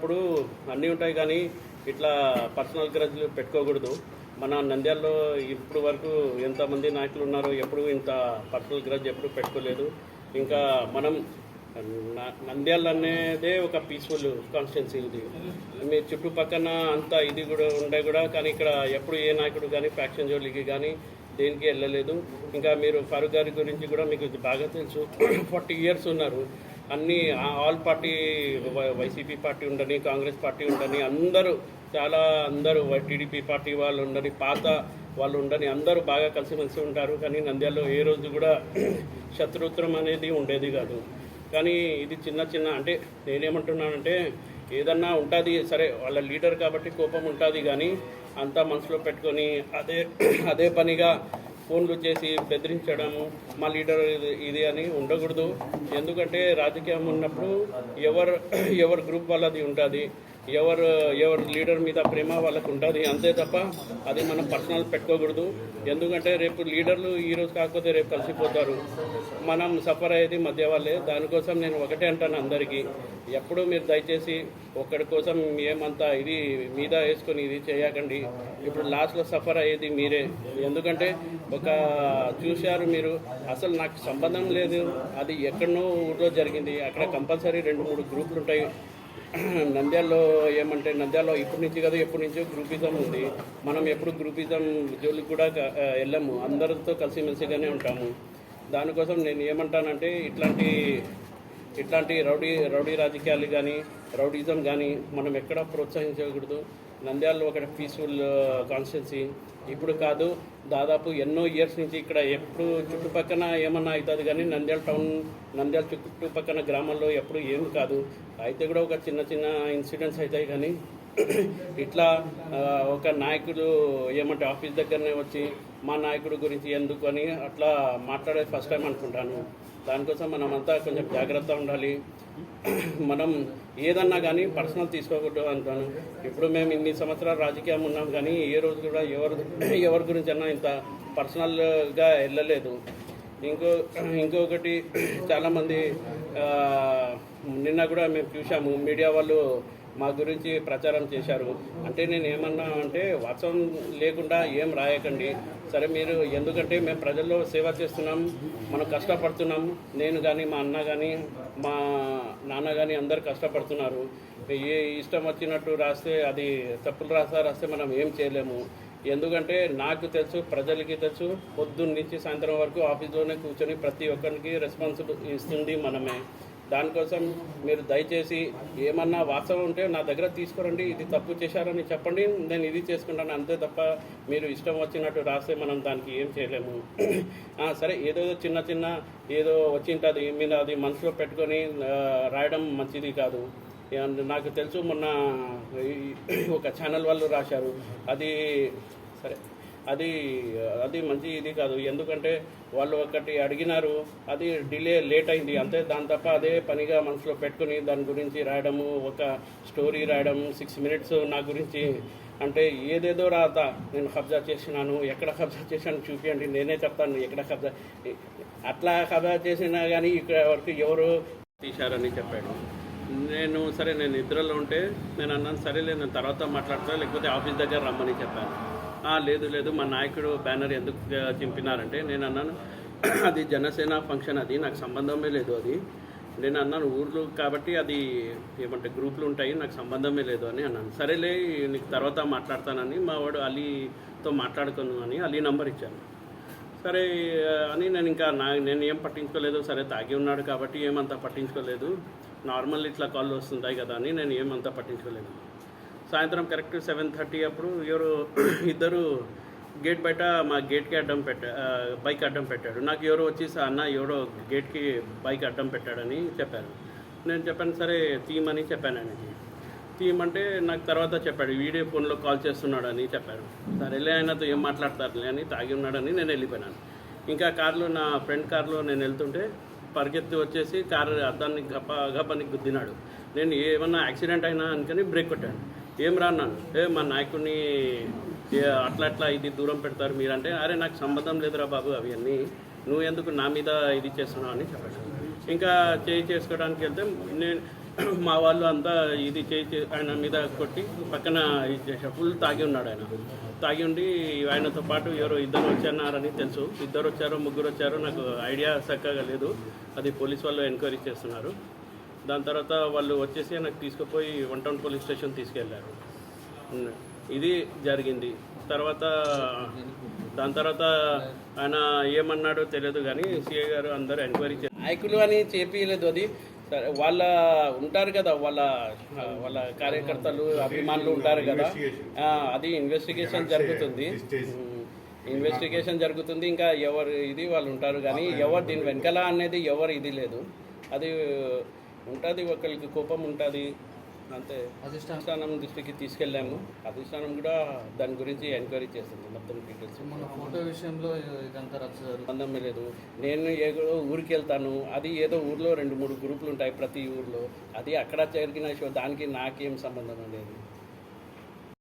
ఉన్నప్పుడు అన్నీ ఉంటాయి కానీ ఇట్లా పర్సనల్ గ్రజ్లు పెట్టుకోకూడదు. మన నంద్యాలలో ఇప్పుడు వరకు ఎంతమంది నాయకులు ఉన్నారో ఎప్పుడు ఇంత పర్సనల్ గ్రజ్ ఎప్పుడు పెట్టుకోలేదు. ఇంకా మనం నంద్యాల అనేదే ఒక పీస్ఫుల్ కాన్స్టిట్యున్సీ ఇది. మీ చుట్టుపక్కన అంతా ఇది కూడా ఉండే కూడా కానీ ఇక్కడ ఎప్పుడు ఏ నాయకుడు కానీ ఫ్యాక్షన్ జోలికి కానీ దేనికి వెళ్ళలేదు. ఇంకా మీరు ఫారూక్ గారి గురించి కూడా మీకు బాగా తెలుసు. ఫార్టీ ఇయర్స్ ఉన్నారు. అన్ని ఆల్ పార్టీ వైసీపీ పార్టీ ఉండని కాంగ్రెస్ పార్టీ ఉండని అందరూ చాలా అందరూ వై- టీడీపీ పార్టీ వాళ్ళు ఉండని పాత వాళ్ళు ఉండని అందరూ బాగా కలిసిమెలిసి ఉంటారు. కానీ నంద్యాలలో ఏ రోజు కూడా శత్రుత్వం అనేది ఉండేది కాదు. కానీ ఇది చిన్న చిన్న అంటే నేనేమంటున్నానంటే ఏదన్నా ఉంటుంది సరే వాళ్ళ లీడర్ కాబట్టి కోపం ఉంటుంది కానీ అంతా మనసులో పెట్టుకొని అదే అదే పనిగా ఫోన్లు చేసి బెదిరించడము మా లీడర్ ఇది అని ఉండకూడదు. ఎందుకంటే రాజకీయం ఉన్నప్పుడు ఎవరు ఎవరి గ్రూప్ వాళ్ళది ఉంటుంది. ఎవరు ఎవరు లీడర్ మీద ప్రేమ వాళ్ళకు ఉంటుంది అంతే తప్ప అది మనం పర్సనల్ పెట్టుకోకూడదు. ఎందుకంటే రేపు లీడర్లు ఈరోజు కాకపోతే రేపు కలిసిపోతారు. మనం సఫర్ అయ్యేది మధ్య వాళ్ళే. దానికోసం నేను ఒకటే అంటాను అందరికీ. ఎప్పుడూ మీరు దయచేసి ఒక్కడి కోసం ఏమంతా ఇది మీద వేసుకొని ఇది చేయకండి. ఇప్పుడు లాస్ట్లో సఫర్ అయ్యేది మీరే. ఎందుకంటే ఒక చూశారు మీరు అసలు నాకు సంబంధం లేదు. అది ఎక్కడనో ఊళ్ళో జరిగింది. అక్కడ కంపల్సరీ రెండు మూడు గ్రూపులు ఉంటాయి. నంద్యాలలో ఏమంటే నంద్యాలలో ఇప్పటి నుంచి కదా ఎప్పటి నుంచో గ్రూపిజం ఉంది. మనం ఎప్పుడు గ్రూపిజం జోలికి కూడా వెళ్ళాము. అందరితో కలిసిమెలిసిగానే ఉంటాము. దానికోసం నేను ఏమంటానంటే ఇట్లాంటి ఇట్లాంటి రౌడీ రౌడీ రాజకీయాలు కానీ రౌడీజం కానీ మనం ఎక్కడ ప్రోత్సహించకూడదు. నంద్యాలలో ఒక పీస్ఫుల్ కాన్స్టిట్యున్సీ uh, ఇప్పుడు కాదు దాదాపు ఎన్నో ఇయర్స్ నుంచి ఇక్కడ ఎప్పుడు చుట్టుపక్కన ఏమన్నా అవుతుంది కానీ నంద్యాల టౌన్ నంద్యాల చుట్టుపక్కన గ్రామాల్లో ఎప్పుడు ఏం కాదు. అయితే కూడా ఒక చిన్న చిన్న ఇన్సిడెంట్స్ అవుతాయి కానీ ఇట్లా uh, ఒక నాయకుడు ఏమంటే ఆఫీస్ దగ్గరనే వచ్చి మా నాయకుడు గురించి ఎందుకు అని అట్లా మాట్లాడేది ఫస్ట్ టైం అనుకుంటాను. దానికోసం మనమంతా కొంచెం జాగ్రత్త ఉండాలి. మనం ఏదన్నా కానీ పర్సనల్ తీసుకోకూడదు అంటాను. ఇప్పుడు మేము ఇన్ని సంవత్సరాలు రాజకీయం ఉన్నాం కానీ ఏ రోజు కూడా ఎవరు ఎవరి గురించి అన్నా ఇంత పర్సనల్గా వెళ్ళలేదు. ఇంకో ఇంకొకటి చాలామంది నిన్న కూడా మేము చూసాము మీడియా వాళ్ళు మా గురించి ప్రచారం చేశారు. అంటే నేను ఏమన్నా అంటే వర్షం లేకుండా ఏం రాయకండి. సరే మీరు ఎందుకంటే మేము ప్రజల్లో సేవ చేస్తున్నాం మనం కష్టపడుతున్నాం. నేను కానీ మా అన్న కానీ మా నాన్న కానీ అందరు కష్టపడుతున్నారు. ఏ ఇష్టం వచ్చినట్టు రాస్తే అది తప్పులు రాస్తా రాస్తే మనం ఏం చేయలేము. ఎందుకంటే నాకు తెలుసు ప్రజలకి తెలుసు పొద్దున్న నుంచి సాయంత్రం వరకు ఆఫీస్లోనే కూర్చొని ప్రతి ఒక్కరికి రెస్పాన్సిబుల్ ఇస్తుంది మనమే. దానికోసం మీరు దయచేసి ఏమన్నా వాస్తవం ఉంటే నా దగ్గర తీసుకురండి. ఇది తప్పు చేశారని చెప్పండి. నేను ఇది చేసుకుంటాను. అంతే తప్ప మీరు ఇష్టం వచ్చినట్టు రాస్తే మనం దానికి ఏం చేయలేము. సరే ఏదో చిన్న చిన్న ఏదో వచ్చింటుంది మీరు అది మనసులో పెట్టుకొని రాయడం మంచిది కాదు. నాకు తెలుసు మొన్న ఈ- ఒక ఛానల్ వాళ్ళు రాశారు. అది సరే. అది అది మంచి ఇది కాదు. ఎందుకంటే వాళ్ళు ఒకటి అడిగినారు అది డిలే లేట్ అయింది. అంతే దాని తప్ప అదే పనిగా మనసులో పెట్టుకుని దాని గురించి రాయడము ఒక స్టోరీ రాయడం సిక్స్ మినిట్స్ నా గురించి అంటే ఏదేదో రాత. నేను కబ్జా చేసినాను ఎక్కడ కబ్జా చేశాను చూపించండి నేనే చెప్తాను ఎక్కడ కబ్జా అట్లా కబ్జా చేసినా కానీ ఇక్కడ వరకు ఎవరు తీశారని చెప్పాడు. నేను సరే నేను నిద్రలో ఉంటే నేను అన్నాను సరేలే నేను తర్వాత మాట్లాడతా లేకపోతే ఆఫీస్ దగ్గర రమ్మని చెప్పాను. లేదు లేదు. మా నాయకుడు బ్యానర్ ఎందుకు చింపినారంటే నేను అన్నాను అది జనసేన ఫంక్షన్ అది నాకు సంబంధమే లేదు అది. నేను అన్నాను ఊర్లో కాబట్టి అది ఏమంటే గ్రూపులు ఉంటాయి నాకు సంబంధమే లేదు అని అన్నాను. సరేలే నీకు తర్వాత మాట్లాడతానని మా వాడు అలీతో మాట్లాడుకును అని అలీ నంబర్ ఇచ్చాను సరే అని నేను ఇంకా నా నేను ఏం పట్టించుకోలేదు. సరే తాగి ఉన్నాడు కాబట్టి ఏమంతా పట్టించుకోలేదు. నార్మల్ ఇట్లా కాల్ వస్తుంటాయి కదా అని నేను ఏమంతా పట్టించుకోలేదు. సాయంత్రం కరెక్ట్ సెవెన్ థర్టీ అప్పుడు ఎవరు ఇద్దరు గేట్ బయట మా గేట్కి అడ్డం పెట్టా బైక్ అడ్డం పెట్టాడు. నాకు ఎవరో వచ్చి అన్న ఎవరో గేట్కి బైక్ అడ్డం పెట్టాడని చెప్పారు. నేను చెప్పాను సరే తీయమని చెప్పాను ఆయనకి. తీయమంటే నాకు తర్వాత చెప్పాడు వీడియో ఫోన్లో కాల్ చేస్తున్నాడని చెప్పారు. సరేలే ఆయనతో ఏం మాట్లాడతారులే అని తాగి ఉన్నాడని నేను వెళ్ళిపోయినాను. ఇంకా కార్లో నా ఫ్రెండ్ కారులో నేను వెళ్తుంటే పరిగెత్తి వచ్చేసి కారు అద్దాన్ని గప్ప గప్పని గుద్దినాడు. నేను ఏమన్నా యాక్సిడెంట్ అయినా అనుకుని బ్రేక్ కొట్టాను. ఏం రాన్నాను ఏ మా నాయకుడిని అట్లా అట్లా ఇది దూరం పెడతారు మీరంటే అరే నాకు సంబంధం లేదురా బాబు అవన్నీ. నువ్వు ఎందుకు నా మీద ఇది చేస్తున్నావు అని చెప్పాడు ఇంకా చేయి చేసుకోవడానికి వెళ్తే నేను మా వాళ్ళు అంతా ఇది చేయి ఆయన మీద కొట్టి పక్కన ఫుల్ తాగి ఉన్నాడు ఆయన. తాగి ఉండి ఆయనతో పాటు ఎవరో ఇద్దరు వచ్చారని తెలుసు. ఇద్దరు వచ్చారో ముగ్గురు వచ్చారో నాకు ఐడియా చక్కగా లేదు. అది పోలీస్ వాళ్ళు ఎంక్వైరీ చేస్తున్నారు. దాని తర్వాత వాళ్ళు వచ్చేసి నాకు తీసుకుపోయి వన్ టౌన్ పోలీస్ స్టేషన్ తీసుకెళ్ళారు ఇది జరిగింది. తర్వాత దాని తర్వాత ఆయన ఏమన్నాడో తెలియదు కానీ సిఐ గారు అందరూ ఎంక్వైరీ చేశారు నాయకులు అని చెప్పలేదు అది. సరే, వాళ్ళ ఉంటారు కదా వాళ్ళ వాళ్ళ కార్యకర్తలు అభిమానులు ఉంటారు కదా. అది ఇన్వెస్టిగేషన్ జరుగుతుంది. ఇన్వెస్టిగేషన్ జరుగుతుంది. ఇంకా ఎవరు ఇది వాళ్ళు ఉంటారు కానీ ఎవరు దీని వెనకాల అనేది ఎవరు ఇది లేదు. అది ఉంటుంది ఒకరికి కోపం ఉంటుంది. అంతే అధిష్టానం. దృష్టికి తీసుకెళ్ళాము. అధిష్టానం కూడా దాని గురించి ఎంక్వైరీ చేస్తుంది మొత్తం డీటెయిల్స్. మన ఫోటో విషయంలో ఇదంతా సంబంధం లేదు. నేను ఏదో ఊరికి వెళ్తాను. అది ఏదో ఊర్లో రెండు మూడు గ్రూపులు ఉంటాయి ప్రతి ఊర్లో. అది అక్కడ జరిగిన షో దానికి నాకేం సంబంధం లేదు.